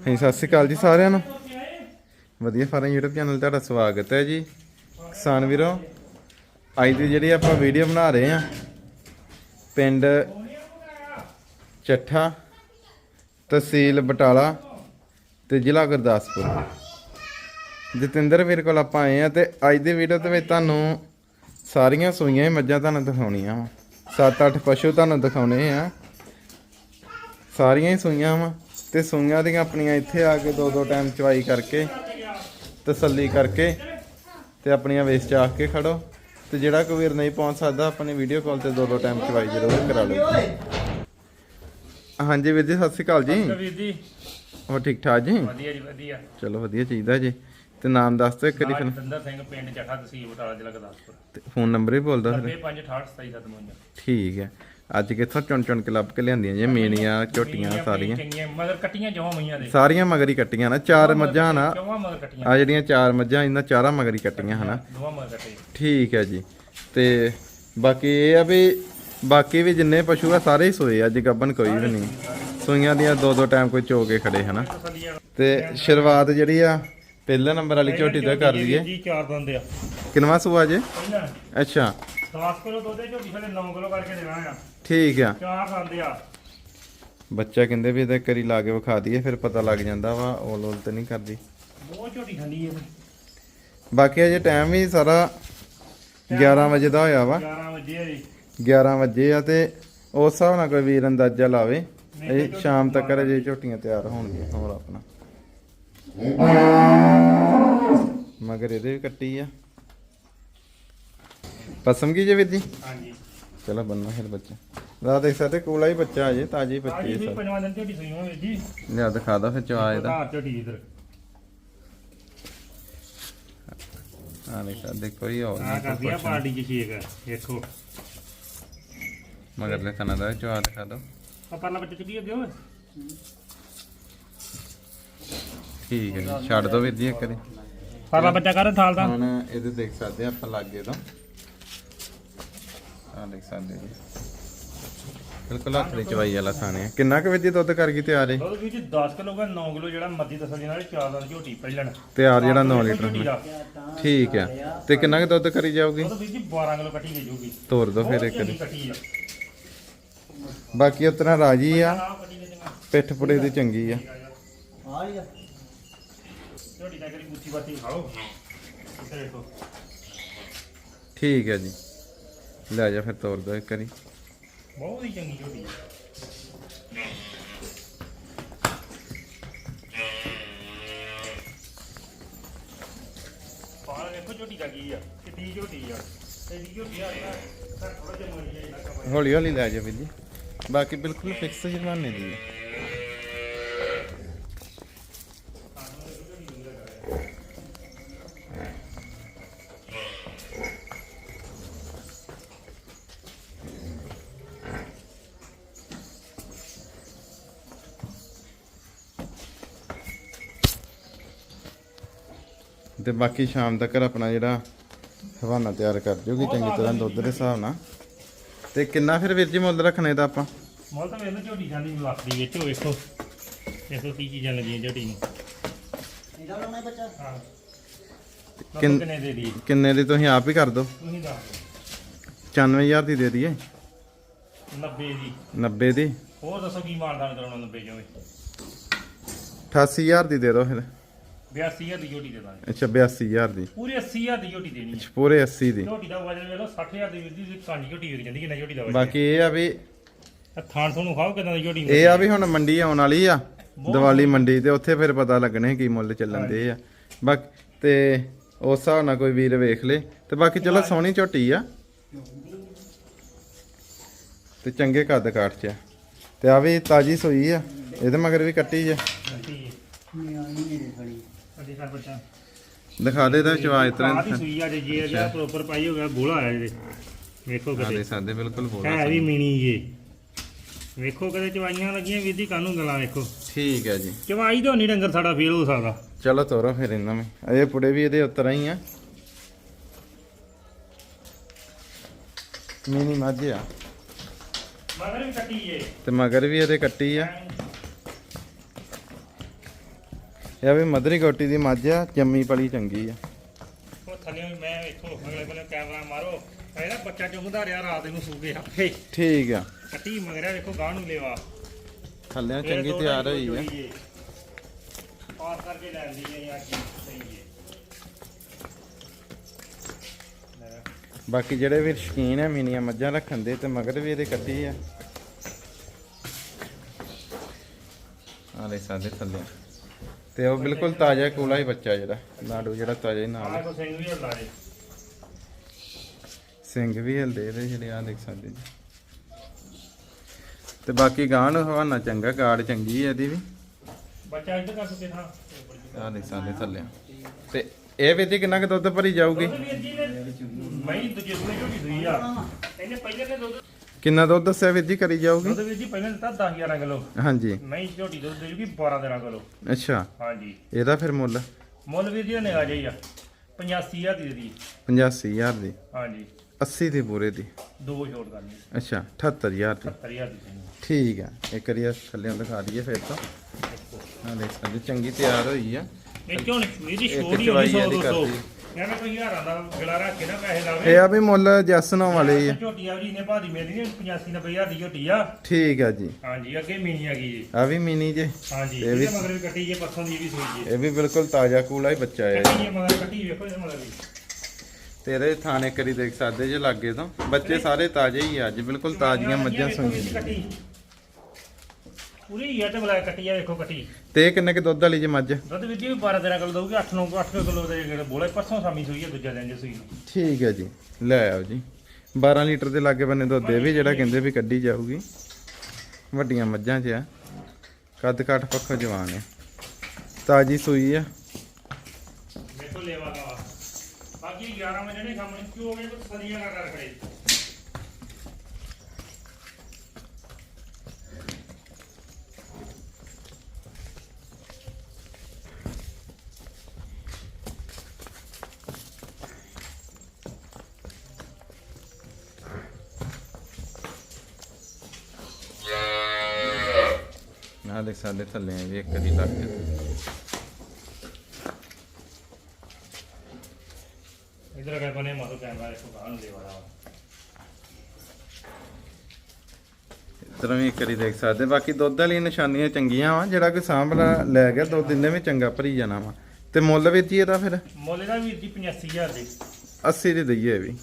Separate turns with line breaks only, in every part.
ਹਾਂਜੀ, ਸਤਿ ਸ਼੍ਰੀ ਅਕਾਲ ਜੀ ਸਾਰਿਆਂ ਨੂੰ। ਵਧੀਆ ਫਾਰਮ YouTube ਚੈਨਲ ਤੁਹਾਡਾ ਸਵਾਗਤ ਹੈ ਜੀ। ਕਿਸਾਨ ਵੀਰੋ, ਅੱਜ ਦੀ ਜਿਹੜੀ ਆਪਾਂ ਵੀਡੀਓ ਬਣਾ ਰਹੇ ਆ ਪਿੰਡ ਚੱਠਾ, ਤਹਿਸੀਲ ਬਟਾਲਾ ਤੇ ਜ਼ਿਲ੍ਹਾ ਗੁਰਦਾਸਪੁਰ। ਜਤਿੰਦਰ ਵੀਰ ਕੋਲ ਆਪਾਂ ਆਏ ਆ ਤੇ ਅੱਜ ਦੀ ਵੀਡੀਓ ਦੇ ਵਿੱਚ ਤੁਹਾਨੂੰ ਸਾਰੀਆਂ ਸੂਈਆਂ ਹੀ ਮੱਝਾਂ ਤੁਹਾਨੂੰ ਦਿਖਾਉਣੀਆਂ ਵਾ। ਸੱਤ ਅੱਠ ਪਸ਼ੂ ਤੁਹਾਨੂੰ ਦਿਖਾਉਣੇ ਆ। ਸਾਰੀਆਂ ਹੀ ਸੂਈਆਂ ਵਾ। ਤੇ ਸੂਈਆਂ ਦੀਆਂ ਆਪਣੀਆਂ ਇੱਥੇ ਆ ਕੇ ਦੋ ਦੋ ਟਾਈਮ ਚਵਾਈ ਕਰਕੇ ਤਸੱਲੀ ਕਰਕੇ ਤੇ ਆਪਣੀਆਂ ਵੇਚ ਚਾਖ ਕੇ ਖੜੋ। ਤੇ ਜਿਹੜਾ ਕੋਈ ਵੀਰ ਨਹੀਂ ਪਹੁੰਚ ਸਕਦਾ ਆਪਣੀ ਵੀਡੀਓ ਕਾਲ ਤੇ ਦੋ ਦੋ ਟਾਈਮ ਚਵਾਈ ਜ਼ਰੂਰ ਕਰਾ ਲਓ। ਹਾਂਜੀ ਵੀਰ ਜੀ ਸਤਿ ਸ਼੍ਰੀ ਅਕਾਲ ਜੀ।
ਵੀਰ ਜੀ।
ਹੋਰ ਠੀਕ ਠਾਕ ਜੀ?
ਵਧੀਆ ਜੀ ਵਧੀਆ।
ਚਲੋ ਵਧੀਆ ਚਾਹੀਦਾ ਜੀ। ਤੇ ਨਾਮ ਦੱਸ ਦਿਓ ਇੱਕ ਵਾਰੀ ਫਿਰ।
ਸਿੰਘ ਪਿੰਡ ਚੱਠਾ ਤਹਿਸੀਲ ਬਟਾਲਾ ਜ਼ਿਲ੍ਹਾ ਗੁਰਦਾਸਪੁਰ।
ਤੇ ਫੋਨ ਨੰਬਰ ਹੀ ਬੋਲ ਦਿਓ ਫਿਰ
9568277752
ਠੀਕ ਹੈ। ਅੱਜ ਕਿੱਥੋਂ ਚੁਣ ਚੁਣ ਕੇ ਲੱਭ ਕੇ ਲਿਆਂਦੀਆਂ ਜੀ ਮੀਣੀਆਂ ਝੋਟੀਆਂ ਸਾਰੀਆਂ।
ਚੰਗੀਆਂ ਮਗਰ ਕੱਟੀਆਂ ਜਵਾਂ ਮਈਆਂ ਦੇ।
ਸਾਰੀਆਂ ਮਗਰੀ ਕੱਟੀਆਂ ਨਾ ਚਾਰ ਮੱਝਾਂ ਨਾ।
ਜਵਾਂ ਮਗਰ ਕੱਟੀਆਂ।
ਆ ਜਿਹੜੀਆਂ ਚਾਰ ਮੱਝਾਂ ਇਹਨਾਂ ਚਾਰਾਂ ਮਗਰੀ ਕੱਟੀਆਂ ਹਨਾ।
ਦੋਵਾਂ ਮਗਰ ਕੱਟੇ
ਠੀਕ ਹੈ ਜੀ। ਤੇ ਬਾਕੀ ਇਹ ਆ ਵੀ ਬਾਕੀ ਵੀ ਜਿੰਨੇ ਪਸ਼ੂ ਆ ਸਾਰੇ ਹੀ ਸੋਏ ਅੱਜ ਗੱਬਨ ਕੋਈ ਵੀ ਨਹੀਂ। ਸੂਈਆਂ ਦੀਆਂ ਦੋ ਦੋ ਟਾਈਮ ਕੋਈ ਚੋ ਕੇ ਖੜੇ ਹਨਾ। ਤੇ ਸ਼ੁਰੂਆਤ ਜਿਹੜੀ ਆ ਪਹਿਲੇ ਨੰਬਰ ਵਾਲੀ ਝੋਟੀ ਤੋਂ ਕਰ ਲਈਏ।
ਜੀ ਚਾਰ ਦੰਦੇ ਆ।
ਕਿੰਨਵਾ ਸੂਆ ਜੇ? ਅੱਛਾ।
10 ਕਿਲੋ ਦੁੱਧ ਦੇ ਝੋਟੀ ਥਲੇ 9 ਕਿਲੋ ਕਰਕੇ ਦੇਣਾ ਆ।
ਠੀਕ ਆ।
ਚਾਰ ਦੰਦੇ ਆ।
ਬੱਚਾ ਕਹਿੰਦੇ ਵੀ ਇਹਦੇ ਕਰੀ ਲਾ ਕੇ ਵਿਖਾ ਦਈਏ ਫਿਰ ਪਤਾ ਲੱਗ ਜਾਂਦਾ ਵਾ ਓਲ ਓਲ ਤੇ ਨਹੀਂ ਕਰਦੀ।
ਬਹੁਤ ਝੋਟੀ ਠੰਡੀ ਹੈ
ਬਾਕੀ ਅਜੇ ਟਾਈਮ ਵੀ ਸਾਰਾ 11 ਵਜੇ ਦਾ ਹੋਇਆ ਵਾ।
11 ਵਜੇ ਆ ਜੀ।
11 ਵਜੇ ਆ ਤੇ ਉਸ ਹਿਸਾਬ ਨਾਲ ਕੋਈ ਵੀਰ ਅੰਦਾਜ਼ਾ ਲਾਵੇ ਇਹ ਸ਼ਾਮ ਤੱਕ ਅਜੇ ਝੋਟੀਆਂ ਤਿਆਰ ਹੋਣਗੀਆਂ ਹੋਰ ਆਪਣਾ। ਮਗਰ ਇਹਦੇ ਵੀ ਕੱਟੀ ਆ। ਪਸਮ ਕੀ ਜੇ ਵੀਰ ਜੀ?
ਹਾਂਜੀ।
ਚਲੋ ਬੰਨਾ ਫਿਰ ਬੱਚਾ। ਦਾ ਦੇਖ ਸਕਦੇ ਕੋਲਾ ਹੀ ਬੱਚਾ ਅਜੇ ਤਾਜੀ
ਆ
ਬੱਚੀ
ਜੀ
ਹੈ
ਵੀ
ਸਰ
ਪੰਜਵਾਂ ਦਿਨ ਝੋਟੀ ਸੂਈ ਹੋਵੇ ਜੀ।
ਲਿਆ ਦਿਖਾ ਦੋ ਫਿਰ ਚਵਾ ਇਹਦਾ।
ਘਰ ਝੋਟੀ ਇਧਰ।
ਆ ਦੇਖ ਸਕਦੇ ਕੋਈ ਹੋਰ
ਆ ਕਰਦੀ ਆ ਪਾਰਟੀ ਚ ਸ਼ੇਕ ਦੇਖੋ।
ਮਗਰ ਲੈ ਕਨਾ ਦਾ ਚਵਾ ਦਿਖਾ ਦੋ।
ਆ ਪਰਲਾ ਬੱਚਾ ਚੁੱਕੀ ਅੱਗੇ ਓਏ।
ਠੀਕ ਹੈ ਜੀ ਛੱਡ ਦੋ ਵੀਰ ਜੀ ਇੱਕ ਵਾਰੀ।
ਪਰਲਾ ਬੱਚਾ ਕਰ ਥਾਲ ਦਾ।
ਹੁਣ ਇਹਦੇ ਦੇਖ ਸਕਦੇ ਆ ਆਪਾਂ ਲਾਗੇ ਤੋਂ। ਆ ਦੇਖ ਸਕਦੇ ਜੀ। ਬਿਲਕੁਲ ਹੱਥ ਦੀ ਚਵਾਈ ਵਾਲਾ ਸਾਨੇ ਆ। ਕਿੰਨਾ ਕੁ ਵਜੇ ਦੁੱਧ ਕਰ ਗਈ ਤਿਆਰ ਹੈ
ਦੁੱਧ ਵੀ ਜੀ 10 ਕਿਲੋ ਦਾ 9 ਕਿਲੋ ਜਿਹੜਾ ਮੱਦੀ ਤਸਲੀ ਨਾਲ ਚਾਰ ਦਾ ਝੋਟੀ ਪਹਿਲਣ
ਤਿਆਰ ਜਿਹੜਾ 9 ਲੀਟਰ
ਝੋਟੀ ਦਾ।
ਠੀਕ ਹੈ ਤੇ ਕਿੰਨਾ ਕੁ ਦੁੱਧ ਕਰੀ ਜਾਊਗੀ?
ਦੁੱਧ ਵੀ ਜੀ 12 ਕਿਲੋ ਕੱਟੀ ਗਈ ਜੂਗੀ।
ਤੋਰ ਦੋ ਫਿਰ ਇੱਕ ਵਾਰੀ।
ਕੱਟੀ ਆ।
ਬਾਕੀ ਉਤਨਾ ਰਾਜੀ ਆ।
ਦੇ
ਪਿੱਠ ਪੁੜੇ ਦੀ ਚੰਗੀ ਆ।
ਝੋਟੀ ਦਾ ਕਰੀ ਗੁੱਚੀ ਬਾਤੀ ਖਾਓ। ਇੱਧਰ ਦੇਖੋ।
ਠੀਕ ਹੈ ਜੀ। ਲੈ ਜਾ ਫਿਰ ਤੋਰ ਦੋ ਇੱਕ ਵਾਰੀ।
ਬਹੁਤ ਹੀ ਚੰਗੀ ਝੋਟੀ ਆ ਪਾਲ ਵੇਖੋ ਝੋਟੀ ਦਾ ਕੀ ਆ ਕਿੱਡੀ ਝੋਟੀ ਆ। ਐਡੀ ਝੋਟੀ ਆ ਸਰ ਥੋੜਾ ਜਿਹਾ ਮਰੀ ਜਾਈ ਨਾ ਕਮਾ
ਹੌਲੀ ਹੌਲੀ ਲੈ ਜਾ ਵੀਰ ਜੀ। ਬਾਕੀ ਬਿਲਕੁਲ ਫਿਕਸ ਜਰਮਾਨੇ ਦੀ ਹੈ ਤੇ ਬਾਕੀ ਸ਼ਾਮ ਤੱਕ ਆਪਣਾ ਜਿਹੜਾ ਹਵਾਨਾ ਤਿਆਰ ਕਰ ਜੂਗੀ ਚੰਗੀ ਤਰ੍ਹਾਂ ਦੁੱਧ ਦੇ ਹਿਸਾਬ ਨਾਲ। ਤੇ ਕਿੰਨਾ ਫਿਰ ਵੀਰ ਜੀ ਮੁੱਲ ਰੱਖਣੇ ਦਾ ਆਪਾਂ?
ਮੁੱਲ ਤਾਂ ਵੇਖ ਲਓ ਝੋਟੀ ਜਾਂਦੀ ਲੱਖਦੀ ਵਿੱਚ ਉਹ ਵੇਖੋ। ਦੇਖੋ ਕੀ ਚੀਜ਼ਾਂ ਲੱਗੀਆਂ ਝੋਟੀ ਨੂੰ। ਹਾਂ
ਕਿੰਨ-
ਦੇ ਦੀ
ਕਿੰਨੇ ਦੀ ਤੁਸੀਂ ਆਪ ਹੀ ਕਰ ਦਿਓ।
ਤੁਸੀਂ ਦੱਸ
94000 ਦੀ ਦੇ ਦਈਏ।
ਦਿਓ 90 ਦੀ।
90 ਦੀ।
ਹੋਰ ਦੱਸੋ ਕੀ ਮਾਨਦਾਨ ਕਰਾਉਣਾ 90 ਚੋਂ
88000 ਦੀ ਦੇ ਦਿਓ ਫਿਰ।
82000 ਦੀ ਝੋਟੀ ਦੇ ਦਾਂਗੇ
ਅੱਛਾ 82000 ਦੀ।
ਪੂਰੀ 80000 ਦੀ ਝੋਟੀ ਦੇਣੀ ਹੈ।
ਪੂਰੇ 80 ਦੀ।
ਝੋਟੀ ਦਾ ਵਜਨ ਵੇਖ ਲਓ 60000 ਦੀ ਵੀਰ ਦੀ ਕਾਂਡੀ ਝੋਟੀ ਵਿਕ ਜਾਂਦੀ ਕਿੰਨਾ ਝੋਟੀ ਦਾ ਵਜਨ
ਬਾਕੀ ਇਹ ਆ ਵੀ
ਇਹ ਥਾਣ ਤੁਹਾਨੂੰ ਖਾਓ ਕਿੰਨਾ ਦੀ ਝੋਟੀ
ਇਹ ਆ ਵੀ ਹੁਣ ਮੰਡੀ ਆਉਣ ਵਾਲੀ ਆ। ਦੀਵਾਲੀ ਮੰਡੀ ਤੇ ਉੱਥੇ ਫਿਰ ਪਤਾ ਲੱਗਣੇ ਕੀ ਮੁੱਲ ਚੱਲਣ ਦੇ ਆ। ਬਾਕੀ ਤੇ ਉਸ ਹਿਸਾਬ ਨਾਲ ਕੋਈ ਵੀਰ ਵੇਖ ਲੇ। ਤੇ ਬਾਕੀ ਚਲੋ ਸੋਹਣੀ ਝੋਟੀ ਆ। ਤੇ ਚੰਗੇ ਕੱਦ ਕਾਠ ਚ ਆ। ਤੇ ਆ ਵੀ ਤਾਜੀ ਸੋਈ ਆ। ਇਹਦੇ ਮਗਰ ਵੀ ਕੱਟੀ ਜੇ।
ਕਰ ਬੱਚਾ।
ਦਿਖਾ ਦੇ ਦਾ ਚਵਾ ਇਸ
ਆਹ ਦੀ
ਤਰ੍ਹਾਂ
ਸੂਈ ਆ ਜੇ ਜੇ ਜਿਹੜਾ ਪ੍ਰੋਪਰ ਪਾਈ ਹੋ ਗਿਆ ਗੋਲਾ ਆਇਆ ਇਹਦੇ ਵੇਖੋ
ਆ
ਕਦੇ।
ਸਾਦੇ ਬਿਲਕੁਲ ਬੋਲ
ਹੈ ਵੀ ਮੀਣੀ ਜੇ। ਵੇਖੋ ਕਦੇ ਚਵਾਈਆਂ ਲੱਗੀਆਂ ਵੀਰ ਦੀ ਕਾਨੂੰ ਗਲਾ ਵੇਖੋ।
ਠੀਕ ਹੈ ਜੀ।
ਚਵਾਈ ਤੋਂ ਨਹੀਂ ਡੰਗਰ ਸਾਡਾ ਫੇਲ ਹੋ ਸਕਦਾ।
ਚਲੋ ਤੋਰੋ ਫਿਰ ਇਹਨਾਂ ਵਿੱਚ ਅਜੇ ਪੁੜੇ ਵੀ ਇਹਦੇ ਉਤਰ ਹੀ ਆ। ਮਿਨੀ ਮੱਝ ਆ।
ਮਗਰ ਵੀ ਕੱਟੀ ਜੇ।
ਤੇ ਮਗਰ ਵੀ ਇਹਦੇ ਕੱਟੀ ਆ। ਇਹ ਵੀ ਮਧਰੀ ਗੋਟੀ ਦੀ ਮੱਝ ਆ ਜੰਮੀ ਪਲੀ ਚੰਗੀ ਆ।
ਉਹ ਥੱਲੇ ਮੈਂ ਇੱਥੋਂ ਅਗਲੇ ਬੰਨੇ ਕੈਮਰਾ ਮਾਰੋ ਇਹਦਾ ਬੱਚਾ ਚੁੰਗਦਾ ਰਿਹਾ ਰਾਤ ਨੂੰ ਸੂ ਆਪੇ
ਠੀਕ ਆ।
ਕੱਟੀ ਮਗਰਿਆ ਵੇਖੋ ਗਾਂ ਨੂੰ ਲੇਵਾ।
ਥੱਲੇ ਚੰਗੀ ਤਿਆਰ ਹੋਈ ਆ।
ਜੋੜੀ ਏ। ਪਾਸ ਕਰਕੇ ਲੈਂਦੀ ਹੈ ਯਾਰ ਕੀ ਸਹੀ ਹੈ ਲੈ।
ਬਾਕੀ ਜਿਹੜੇ ਵੀ ਸ਼ਕੀਨ ਆ ਮੀਨੀਆਂ ਮੱਝਾਂ ਰੱਖਣ ਦੇ ਤੇ ਮਗਰ ਵੀ ਇਹਦੇ ਕੱਟੀ ਆ। ਆ ਲੈ ਸਾਡੇ ਥੱਲੇ। ਤੇ ਉਹ ਬਿਲਕੁਲ ਤਾਜ਼ਾ ਕੂਲਾ ਹੀ ਬੱਚਾ ਜਿਹੜਾ ਲਾਡੂ ਜਿਹੜਾ ਤਾਜ਼ਾ ਹੀ ਨਾਲ।
ਕੋ ਸਿੰਘ ਵੀ
ਸਿੰਘ ਹਿਲਦੇ ਇਹਦੇ ਜਿਹੜੇ ਆ ਦੇਖ ਸਕਦੇ ਜੀ। ਤੇ ਬਾਕੀ ਗਾਂ ਨੂੰ ਹਵਾਨਾ ਚੰਗਾ ਗਾੜ ਚੰਗੀ ਹੈ ਇਹਦੀ ਵੀ।
ਬੱਚਾ ਇੱਧਰ ਕਰ ਸੁਕੇ ਥਾਂ
ਆ ਦੇਖ ਸਕਦੇ ਥੱਲੇ। ਤੇ ਇਹ ਵੀ ਜੀ ਕਿੰਨਾ ਕੁ ਦੁੱਧ ਭਰੀ ਜਾਊਗੀ?
ਨੇ ਮੈਂ ਦੂਜੇ ਸੂਏ ਝੋਟੀ ਸੂਈ ਆ। ਇਹਨੇ ਪਹਿਲੇ ਤੇ ਦੁੱਧ
ਕਿੰਨਾ ਦੁੱਧ ਦੱਸਿਆ ਵੀਰ ਜੀ ਕਰੀ ਜਾਊਗੀ?
ਦੁੱਧ ਵੀਰ ਜੀ ਪਹਿਲੇ ਦਿੱਤਾ 10 11 ਕਿਲੋ।
ਹਾਂਜੀ।
ਮੈਂ ਝੋਟੀ ਦੁੱਧ ਦੇ ਜੂਗੀ 12 13 ਕਿਲੋ।
ਅੱਛਾ।
ਹਾਂਜੀ।
ਇਹਦਾ ਫਿਰ ਮੁੱਲ?
ਮੁੱਲ ਵੀਰ ਜੀ ਨੇ ਆ ਜਾਈ ਆ। 85000 ਦੀ ਦੀ।
85000 ਦੀ।
ਹਾਂਜੀ।
80 ਦੀ ਪੂਰੇ ਦੀ।
ਦੋ ਛੋਟ ਕਰਨੀ
ਅੱਛਾ 78000 ਦੀ।
70000 ਦੀ।
ਠੀਕ ਆ। ਇੱਕ ਵਾਰੀ ਇਹ ਥੱਲੇ ਦਿਖਾ ਦਈਏ ਫਿਰ ਤਾਂ। ਆ ਦੇਖ ਸਕਦੇ ਚੰਗੀ ਤਿਆਰ ਹੋਈ ਆ।
ਇਹ ਨਹੀਂ
ਇੱਕ
ਛੋਟੀ
ਚਵਾਈ
ਹੋਣੀ 100
ਇਹਦੀ
200
ਕਰਦੀ।
ਕਹਿੰਦਾ ਕੋਈ ਹਜ਼ਾਰਾਂ ਦਾ ਗਲਾ ਰੱਖ ਕੇ ਨਾ ਪੈਸੇ
ਇਹ ਆ ਵੀ ਮੁੱਲ ਜੈਸਨੋਂ ਵਾਲੇ ਹੀ ਆ।
ਝੋਟੀ ਆ ਜੀ ਨੇ ਭਾਦੀ ਮੇਰੀ ਨੇ 85 90000 ਦੀ ਝੋਟੀ ਆ।
ਠੀਕ ਆ ਜੀ।
ਹਾਂਜੀ ਅੱਗੇ ਮੀਨੀ ਆ ਗਈ ਜੀ।
ਆ ਵੀ ਮਿਨੀ ਜੇ।
ਹਾਂਜੀ
ਇਹ ਵੀ-
ਮਗਰ ਵੀ ਕੱਟੀ ਜੇ ਪੱਥੋਂ ਦੀ ਵੀ ਸੂਈ ਜੀ।
ਇਹ ਵੀ ਬਿਲਕੁਲ ਤਾਜ਼ਾ ਕੂਲਾ ਹੀ ਬੱਚਾ ਹੈ।
ਕੱਟੀ ਜੇ ਮਗਰ ਕੱਟੀ ਵੇਖੋ ਇਹਦੇ ਮਗਰ ਵੀ।
ਤੇਰੇ ਥਾਣੇ ਕਰੀ ਦੇਖ ਸਕਦੇ ਜੇ ਲਾਗੇ ਤੋਂ। ਬੱਚੇ ਸਾਰੇ ਤਾਜ਼ੇ ਹੀ ਆ ਅੱਜ ਬਿਲਕੁਲ ਤਾਜ਼ੀਆਂ ਮੱਝਾਂ ਸੂਈਆਂ
ਕੱਟੀ। ਪੂਰੀ ਯੱਟ ਬਲਾ ਕੱਟੀ ਆ ਵੇਖੋ ਕੱਟੀ।
ਤੇ ਇਹ ਕਿੰਨੇ ਕਿ ਦੁੱਧ ਵਾਲੀ ਜੇ ਮੱਝ?
ਦੁੱਧ ਵੀ ਜੀ 12 13 ਕਿਲੋ ਦਊਗੀ 8 9 8 ਕਿਲੋ ਦੇ ਜਿਹੜੇ ਬੋਲੇ ਪਰਸੋਂ ਸਾਮੀ ਸੂਈ ਆ ਦੂਜਾ ਦਿਨ ਜੇ ਸੂਈ ਨੂੰ।
ਠੀਕ ਹੈ ਜੀ। ਲੈ ਆਓ ਜੀ। 12 ਲੀਟਰ ਦੇ ਲਾਗੇ ਬੰਨੇ ਦੁੱਧ ਇਹ ਵੀ ਜਿਹੜਾ ਕਹਿੰਦੇ ਵੀ ਕੱਢੀ ਜਾਊਗੀ। ਵੱਡੀਆਂ ਮੱਝਾਂ 'ਚ ਆ। ਕੱਦ ਕਾਠ ਪੱਖੋਂ ਜਵਾਨ ਆ। ਤਾਜੀ ਸੂਈ ਆ।
ਵੇਖੋ ਲੇਵਾ ਦਾ। ਬਾਕੀ 11 ਵਜੇ ਨੇ ਸਾਹਮਣੇ ਕਿਉਂ ਹੋ ਗਏ? ਕੁਝ ਸਦੀਆਂ ਨਾ ਕਰ ਖੜੇ।
ਆ ਦੇਖ ਸਾਡੇ ਥੱਲੇ ਆ ਵੀ ਇੱਕ ਦੀ ਲੱਗ
ਇਧਰ ਅਗਰ ਬਨੇ ਮਾਰੋ ਕੈਮਰਾ ਗਾਂ ਨੂੰ ਲੇਵਾ ਦਾ
ਇਧਰੋਂ ਵੀ ਇੱਕ ਵਾਰੀ ਦੇਖ ਸਕਦੇ। ਬਾਕੀ ਦੁੱਧ ਵਾਲੀਆਂ ਨਿਸ਼ਾਨੀਆਂ ਚੰਗੀਆਂ ਵਾ ਜਿਹੜਾ ਕੋਈ ਸਾਂਭਲਾ ਲੈ ਗਿਆ ਦੁੱਧ ਇੰਨੇ ਵੀ ਚੰਗਾ ਭਰੀ ਜਾਣਾ ਵਾ। ਤੇ ਮੁੱਲ ਵੀ ਜੀ ਇਹਦਾ ਫਿਰ?
ਮੁੱਲ ਦਾ ਵੀਰ ਜੀ 85000 ਦੀ।
80 ਦੀ ਦਈਏ ਵੀ।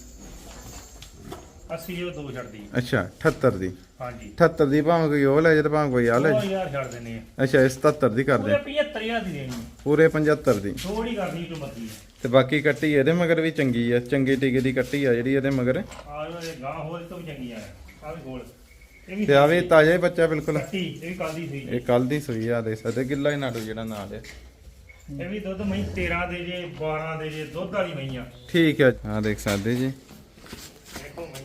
80 ਜੋ ਦੋ ਛੱਡਦੀ
ਅੱਛਾ 78 ਦੀ।
ਹਾਂਜੀ।
78 ਦੀ ਭਾਵੇਂ ਕੋਈ ਉਹ ਲੈ ਜਾ ਤੇ ਭਾਵੇਂ ਕੋਈ ਆ ਲੈ
ਉਹ
ਜਾ
ਯਾਰ ਛੱਡ ਦਿੰਨੇ ਆ।
ਅੱਛਾ ਇਸ 77 ਦੀ ਕਰਦੇ।
ਪੂਰੇ 75000 ਦੀ ਦੇਣੀ
ਪੂਰੇ 75 ਦੀ।
ਥੋੜੀ ਕਰਨੀ ਜੋ ਮਰਦੀ
ਤੇ ਬਾਕੀ ਕੱਟੀ ਇਹਦੇ ਮਗਰ ਵੀ ਚੰਗੀ ਆ। ਚੰਗੀ ਟਿਕੇ ਦੀ ਕੱਟੀ ਆ ਜਿਹੜੀ ਇਹਦੇ ਮਗਰ।
ਆ ਇਹ ਗਾਂ ਹੋਰ ਇਹ ਤੋਂ ਵੀ ਚੰਗੀ ਆ। ਆ ਵੀ ਗੋਲ। ਇਹ ਵੀ
ਤੇ ਆ ਵੀ ਤਾਜ਼ਾ ਹੀ ਬੱਚਾ ਬਿਲਕੁਲ।
ਕੱਟੀ ਇਹ ਵੀ ਕੱਲ ਦੀ ਸੀ
ਇਹ ਕੱਲ ਦੀ ਸੂਈ ਆ ਦੇ ਸਕਦੇ ਗਿੱਲਾ ਹੀ ਨਾੜੂ ਜਿਹੜਾ ਨਾਲ ਹੈ
ਇਹ ਵੀ ਦੁੱਧ ਮਹੀਂ 13 ਦੇ ਜੇ 12 ਦੇ ਜੇ ਦੁੱਧ ਵਾਲੀ ਮਹੀਂ ਆ।
ਠੀਕ ਹੈ ਆ ਦੇਖ ਸਕਦੇ ਜੀ।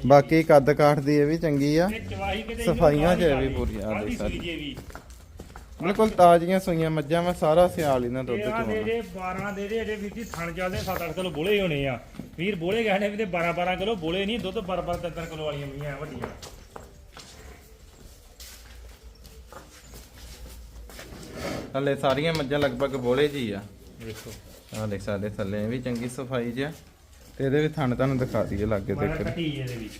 ਬਾਕੀ ਕੱਦ ਕਾਠ ਦੀ ਇਹ ਵੀ ਚੰਗੀ ਆ। ਸਫਾਈਆਂ 'ਚ ਇਹ ਵੀ ਪੂਰੀਆਂ, ਆ।
ਜੀ ਵੀ।
ਬਿਲਕੁਲ ਤਾਜ਼ੀਆਂ ਸੂਈਆਂ ਮੱਝਾਂ ਵਾ ਸਾਰਾ ਸਿਆਲ ਇਹਨਾਂ ਦੁੱਧ
13 ਦੇ
ਚੋਣਾ
ਜੇ 12 ਦੇ ਅਜੇ ਵੀਰ ਜੀ ਥਣ ਚੱਲਦੇ 7-8 ਕਿਲੋ ਬੋਲੇ ਹੋਣੇ ਆ। ਵੀਰ ਬੋਲੇ ਕਹਿੰਦੇ ਵੀ ਤੇ 12-12 ਕਿਲੋ ਬੋਲੇ ਨਹੀਂ ਦੁੱਧ 12-12 3 ਕਿਲੋ ਵਾਲੀਆਂ ਮਈਆਂ ਵੱਡੀਆਂ।
ਥੱਲੇ ਸਾਰੀਆਂ ਮੱਝਾਂ ਲਗਭਗ ਬੋਲੇ ਜੀ ਆ।
ਦੇਖੋ
ਆ ਦੇਖ ਸਕਦੇ ਥੱਲੇ ਵੀ ਚੰਗੀ ਸਫ਼ਾਈ 'ਚ ਆ। ਤੇ ਇਹਦੇ ਵੀ ਥਣ ਤੁਹਾਨੂੰ ਦਿਖਾ ਦਈਏ ਲਾਗੇ ਦੇਖ
ਇਹਦੇ ਵਿੱਚ।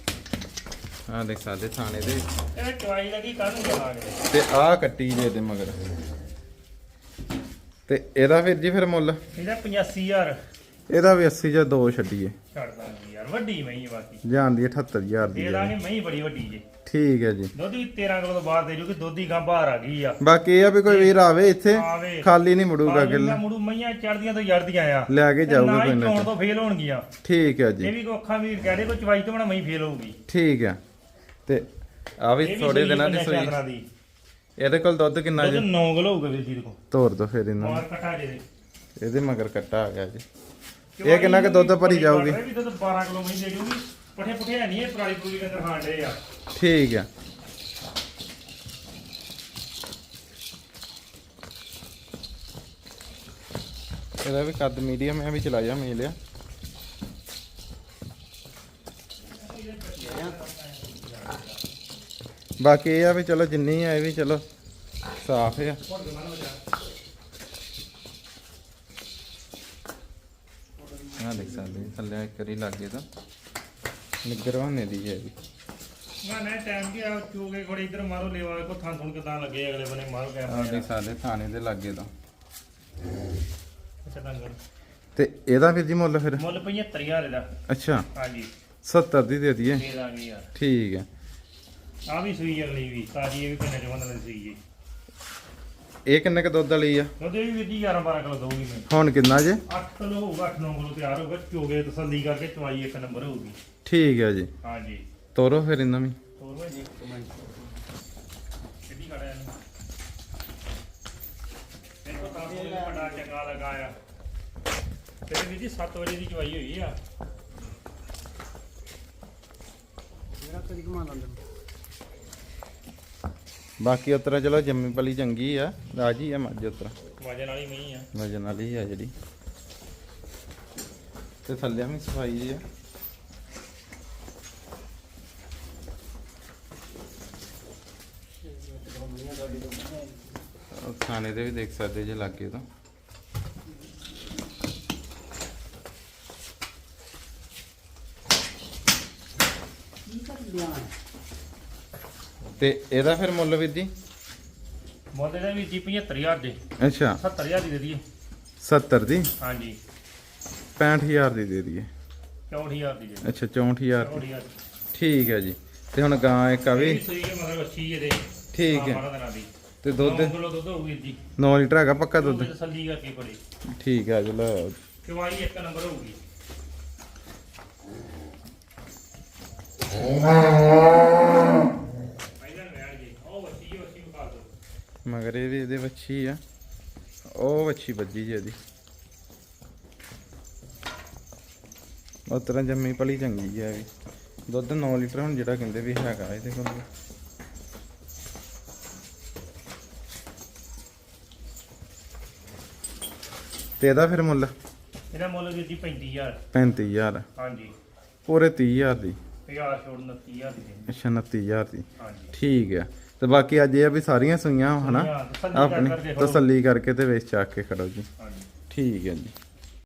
ਆ ਦੇਖ ਸਕਦੇ ਥਾਣੇ ਦੇ
ਇਹ ਚਵਾਈ ਲੱਗੀ ਕੱਲ ਨੂੰ ਚਲਾਂਗੇ
ਤੇ ਆਹ ਕੱਟੀ ਜੇ ਇਹਦੇ ਮਗਰ। ਤੇ ਇਹਦਾ ਫਿਰ ਜੀ ਫਿਰ ਮੁੱਲ?
ਇਹਦਾ 85000
ਇਹਦਾ ਵੀ 80 ਜਾਂ 2 ਛੱਡੀਏ।
ਛੱਡ ਦਾਂਗੇ। ਯਾਰ ਵੱਡੀ ਮਹੀਂ ਬਾਕੀ।
ਜਾਣ ਦੀ 78000 ਦੀ
ਦੇ
ਹੈ।
ਦਾਂਗੇ ਮਹੀਂ ਬੜੀ ਵੱਡੀ ਜੇ।
ਠੀਕ ਹੈ ਜੀ।
ਦੁੱਧ ਵੀ 13 ਕਿਲੋ ਤੋਂ ਬਾਅਦ ਦੇ ਜੂਗੀ ਦੁੱਧ ਦੀ ਗਾਂ ਬਾਹਰ ਆ ਗਈ ਆ।
ਬਾਕੀ ਇਹ ਆ ਵੀ ਕੋਈ ਵੀਰ ਆਵੇ ਇੱਥੇ
ਆਵੇ।
ਖਾਲੀ ਨਹੀਂ ਮੁੜੂਗਾ ਗਿੱਲ।
ਜਿਹੜੀਆਂ ਮੁੜੂ ਮਈਆਂ ਚੜਦੀਆਂ ਤੋਂ ਯੜਦੀਆਂ ਆ।
ਲੈ ਕੇ ਜਾਊਗਾ
ਨਾ
ਕੋਈ ਨਾ
ਚੋਣ ਤੋਂ। ਫੇਲ ਹੋਣਗੀਆਂ।
ਠੀਕ ਹੈ
ਇਹ
ਜੀ
ਵੀ ਕੋ ਅੱਖਾਂ ਵੀ ਕਹਦੇ ਕੋ ਚਵਾਈ ਤੋਂ ਬਣਾ ਮਈ ਫੇਲ ਹੋਊਗੀ।
ਠੀਕ ਹੈ। ਤੇ ਆ ਵੀ
ਇਹ ਵੀ
ਥੋੜੇ
ਸੂਈ
ਦਿਨਾਂ ਦੀ ਸੂਈ।
ਦੀ।
ਇਹਦੇ ਕੋਲ ਦੁੱਧ ਕਿੰਨਾ
ਦੁੱਧ
ਜੀ?
9 ਕਿਲੋ ਹੋਊਗਾ ਵੀਰ ਜੀ ਕੋ
ਤੋਰ ਦੋ ਫਿਰ ਇਹਨਾਂ ਨੂੰ।
ਔਰ ਕਟਾ ਦੇ
ਇਹਦੇ ਮਗਰ ਕੱਟਾ ਆ ਗਿਆ ਜੀ। ਇਹ ਕਿੰਨਾ ਕੁ ਦੁੱਧ ਭਰੀ ਜਾਊਗੀ?
ਇਹ ਵੀ ਦੁੱਧ 12 ਕਿਲੋ ਮਈ ਦੇ ਜੂਗੀ ਪਠੇ ਪੁਠੇ ਹੈ ਨਹੀਂ ਇਹ ਪਰਾਲੀ ਪੂਰੀ ਦੇ ਅੰਦਰ ਖਾਣ ਡੇ ਆ।
ਠੀਕ ਹੈ ਇਹਦਾ ਵੀ ਕੱਦ ਮੀਡੀਅਮ ਹੈ ਵੀ ਚਲਾਇਆ ਮੇਲ ਆ। ਬਾਕੀ ਇਹ ਆ ਵੀ ਚਲੋ ਜਿੰਨੀ ਆ ਇਹ ਵੀ ਚਲੋ ਸਾਫ਼ ਆ। ਦੇਖ ਸਕਦੇ ਜੀ, ਥੱਲੇ ਇੱਕ ਵਾਰੀ ਲੱਗੇ ਤਾਂ। ਨਿਗਰਵਾਨੇ ਦੀ ਹੈ ਜੀ।
ਨਾ ਨਾ ਟਾਈਮ ਕੀ ਆ ਚੋਗੇ ਖੜੇ ਇੱਧਰ ਮਾਰੋ ਲੇਵਾ ਕੋ ਥਾਂ ਥੁਣ ਕਿਦਾਂ ਲੱਗੇ ਅਗਲੇ ਬੰਨੇ ਮਾਰੋ
ਆ
ਕੈਮਰਾ
ਦੇਖ ਸਕਦੇ ਥਾਣੇ ਦੇ ਲੱਗੇ ਤਾਂ।
ਅੱਛਾ ਡੰਗਰ।
ਤੇ ਇਹਦਾ ਵੀਰ ਜੀ ਮੁੱਲ ਫਿਰ?
ਮੁੱਲ 75000 ਦਾ
ਅੱਛਾ।
ਹਾਂਜੀ।
70 ਦੀ ਦੇ ਦਈਏ।
ਦੇ ਦਾਂਗੇ ਯਾਰ।
ਠੀਕ ਹੈ।
ਆ ਵੀ ਸੂਈ ਅਗਲੀ ਵੀ ਤਾਜੀ ਇਹ ਵੀ ਕਿੰਨੇ ਜਵਾਨ ਦੀ ਸੂਈ ਜੀ
ਇਹ ਕਿੰਨੇ ਕ ਦੁੱਧ ਵਾਲੀ ਆ?
ਉਹਦੇ ਵੀ ਵੀਰ ਜੀ 11 12 ਕਿਲੋ ਦਊਗੀ ਮੈਂ।
ਹੁਣ ਕਿੰਨਾ ਜੇ?
8 ਕਿਲੋ ਹੋਊਗਾ 8 9 ਕਿਲੋ ਤਿਆਰ ਹੋਊਗਾ ਚੋਗੇ ਤਸੱਲੀ ਕਰਕੇ ਚਵਾਈ ਇੱਕ ਨੰਬਰ ਹੋਊਗੀ।
ਠੀਕ ਹੈ ਜੀ।
ਹਾਂਜੀ।
ਤੋਰੋ ਫਿਰ ਇਹਨਾਂ ਵੀ।
ਹੋਰ ਭਾਈ ਜੀ। ਕਿੱਡੀ ਖੜਾ ਇਹਨੂੰ। ਦੇਖੋ ਤਾਂ ਵੱਡਾ ਚੰਗਾ ਲਗਾਇਆ ਤੇ ਵੀਰ ਜੀ 7 ਵਜੇ ਦੀ ਚਵਾਈ ਹੋਈ ਆ।
ਬਾਕੀ ਉਤਰਾ ਚਲੋ ਜੰਮੀ ਪਲੀ ਚੰਗੀ ਆ। ਰਾਜੀ ਆ ਮੱਝ ਉਤਰਾ।
ਵਜਨ ਵਾਲੀ ਮਹੀਂ ਆ।
ਵਜਨ ਵਾਲੀ ਆ ਜਿਹੜੀ। ਤੇ ਥੱਲੇ ਵੀ ਸਫ਼ਾਈ ਆ। ਖਾਣੇ ਦੇ ਵੀ ਦੇਖ ਸਕਦੇ ਜੇ ਲੱਗੇ ਤਾਂ। ਤੇ ਇਹਦਾ ਫਿਰ ਮੁੱਲ ਵੀਰ ਜੀ?
ਮੁੱਲ ਦਾ ਵੀ ਜੀ 75000 ਦੇ।
ਅੱਛਾ।
70000 ਦੀ ਦੇ ਦਈਏ।
70 ਦੀ?
ਹਾਂਜੀ।
65000 ਦੀ ਦੇ ਦਈਏ।
64000 ਦੀ
ਅੱਛਾ 64000 ਦੀ।
64000
ਠੀਕ ਹੈ ਜੀ। ਤੇ ਹੁਣ ਗਾਂ ਇੱਕ ਆ ਵੀ?
ਮਗਰ ਇਹਦੇ।
ਠੀਕ ਹੈ।
12 ਦਿਨਾਂ ਦੀ।
ਤੇ ਦੁੱਧ?
9 ਕਿਲੋ ਦੁੱਧ ਹੋਊਗੀ ਜੀ।
9 ਲੀਟਰ ਹੈਗਾ ਪੱਕਾ ਦੁੱਧ?
ਦੁੱਧ ਤਸੱਲੀ ਕਰਕੇ ਬੜੀ
ਠੀਕ ਹੈ ਚਲੋ
ਚਵਾਈ ਇੱਕ ਨੰਬਰ ਹੋਊਗੀ। ਪਹਿਲਾਂ ਵੈਣ ਜੀ ਉਹ ਵੱਛੀ ਉਹ ਵੱਛੀ ਵਿਖਾ ਦਿਓ
ਮਗਰ ਇਹ ਵੀ ਇਹਦੇ ਵੱਛੀ ਆ। ਉਹ ਵੱਛੀ ਵੱਜੀ ਜੀ ਇਹਦੀ। ਉਹ ਤਰ੍ਹਾਂ ਜੰਮੀ ਪਲੀ ਚੰਗੀ ਆ ਵੀ। ਦੁੱਧ 9 ਲੀਟਰ ਹੁਣ ਜਿਹੜਾ ਕਹਿੰਦੇ ਵੀ ਹੈਗਾ ਇਹਦੇ ਕੋਲ। ਤੇ ਇਹਦਾ ਫਿਰ ਮੁੱਲ?
ਇਹਦਾ ਮੁੱਲ ਵੀਰ ਜੀ 35000
35000
ਹਾਂਜੀ।
ਪੂਰੇ 30000 ਦੀ।
1000 ਛੋੜ 29000 ਦੀ।
ਅੱਛਾ 29000 ਦੀ।
ਹਾਂਜੀ।
ਠੀਕ ਹੈ ਤੇ ਬਾਕੀ ਅੱਜ ਇਹ ਆ ਵੀ ਸਾਰੀਆਂ ਸੂਈਆਂ ਹਨਾ? ਆਪਣੀ। ਤਸੱਲੀ ਕਰਕੇ ਤੇ ਵੇਚ ਚੱਕ ਕੇ ਖੜੋ ਜੀ।
ਹਾਂਜੀ।
ਠੀਕ ਹੈ ਜੀ।